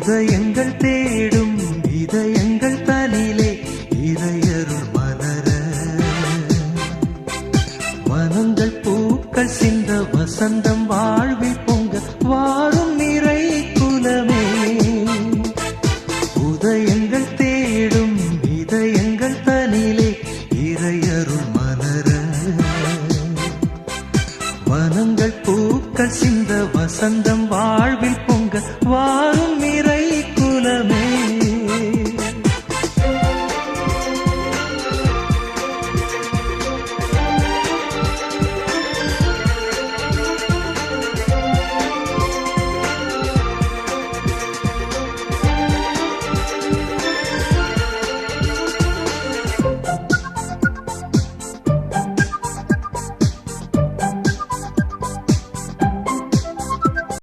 உதயங்கள் தேடும் இதயங்கள் தனிலே இதயருள் மலர. மனங்கள் பூக்கள் சிந்த வசந்தம் வாழ்வில் பொங்க வாரும் நிறை குலமே. உதயங்கள் தேடும் இதயங்கள் தனிலே இறையருள் மலர. மனங்கள் பூக்கள் சிந்த வசந்தம் வாழ்வில் பொங்க வா